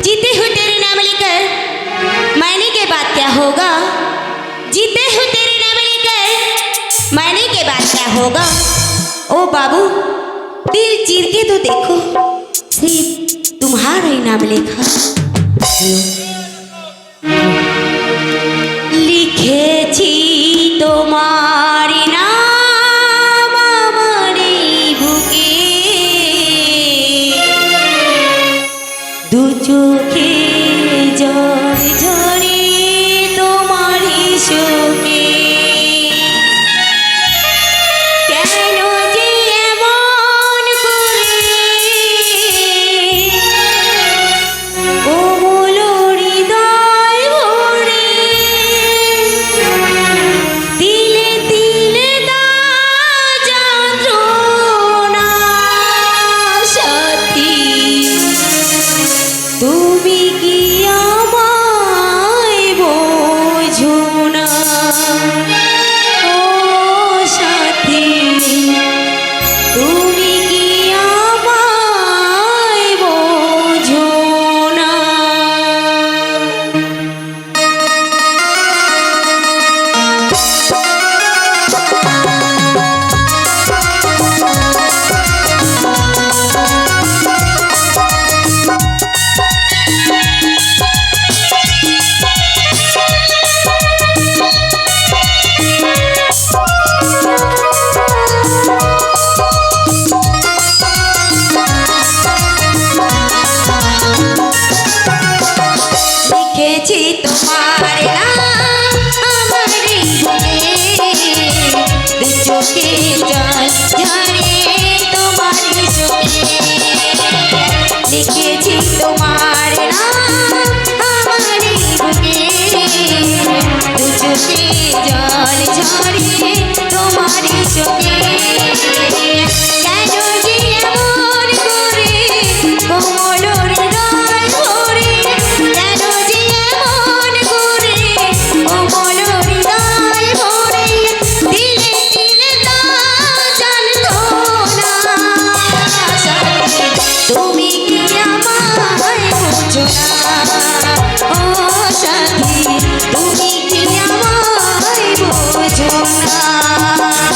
जीते हुए तेरे नाम लेकर। मैंने के बाद क्या होगा? जीते हुए तेरे नाम लेकर। मैंने के बाद क्या होगा? ओ बाबू तीर चीर के तो देखो। सिर्फ़ तुम्हारा ही नाम लिखा। চোখে জল ঝরে তোমার চোখে লিখেছি তোমার নাম আমার বুকে। দু চোখে আমায়